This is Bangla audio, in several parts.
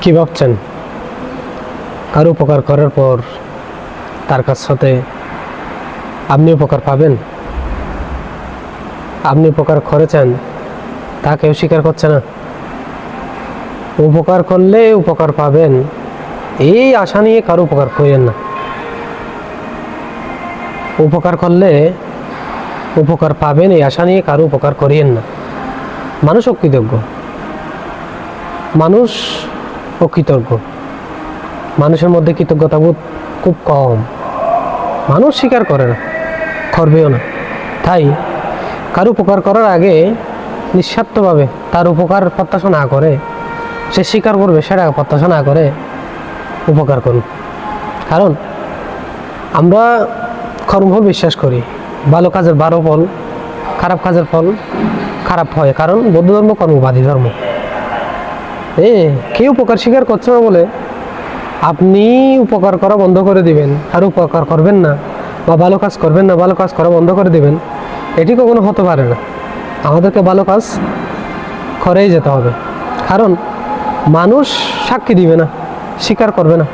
কি ভাবছেন? কারও উপকার করার পর তার কাছ সাথে আপনি উপকার পাবেন? আপনি উপকার করেছেন, তা কেউ স্বীকার করছে না। উপকার করলে উপকার পাবেন, এই আশা নিয়ে কারও উপকার করেন না। উপকার করলে উপকার পাবেন, এই আশা নিয়ে কারও উপকার করিয়েন না। মানুষ অকৃতজ্ঞ। মানুষ অকৃতজ্ঞ মানুষের মধ্যে কৃতজ্ঞতাবোধ খুব কম। মানুষ স্বীকার করে না করবেও না। তাই কারও উপকার করার আগে নিঃস্বার্থভাবে তার উপকার প্রত্যাশা না করে, সে স্বীকার করবে, সেটা প্রত্যাশা না করে উপকার করুন কারণ আমরা কর্মফল বিশ্বাস করি, ভালো কাজের বারো ফল, খারাপ কাজের ফল খারাপ হয়। কারণ বৌদ্ধ ধর্ম কর্মবাদী ধর্ম। এ কেউ উপকার স্বীকার করছে না বলে? আপনি উপকার করা বন্ধ করে দিবেন। আর উপকার করবেন না বা ভালো কাজ করবেন না, ভালো কাজ করা বন্ধ করে দিবেন। এটি কখনো হতে পারে না। আমাদেরকে ভালো কাজ করেই যেতে হবে। কারণ মানুষ সাক্ষী দিবে না, স্বীকার করবে না,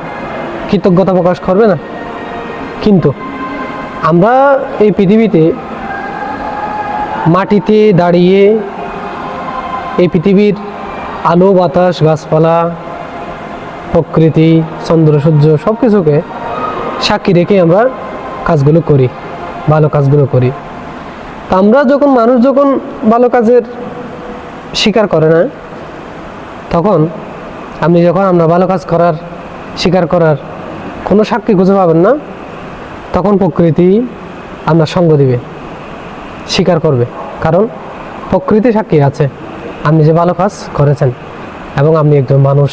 কৃতজ্ঞতা প্রকাশ করবে না। কিন্তু আমরা এই পৃথিবীতে মাটিতে দাঁড়িয়ে এই পৃথিবীর আলো, বাতাস, গাছপালা, প্রকৃতি, চন্দ্র, সূর্য সব কিছুকে সাক্ষী রেখে আমরা কাজগুলো করি, ভালো কাজগুলো করি। তা আমরা যখন, মানুষ যখন ভালো কাজের স্বীকার করে না, তখন আপনি যখন আমরা ভালো কাজ করার স্বীকার করার কোনো সাক্ষী খুঁজে পাবেন না, তখন প্রকৃতি আপনার সঙ্গ দিবে স্বীকার করবে। কারণ প্রকৃতি সাক্ষী আছে। আপনি যে ভালো কাজ করেছেন এবং আপনি একজন মানুষ,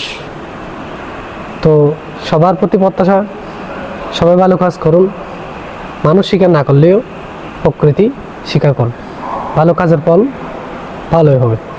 তো সবার প্রতি প্রত্যাশা, সবাই ভালো কাজ করুন। মানুষ স্বীকার না করলেও প্রকৃতি স্বীকার করুন। ভালো কাজের ফল ভালোই হবে।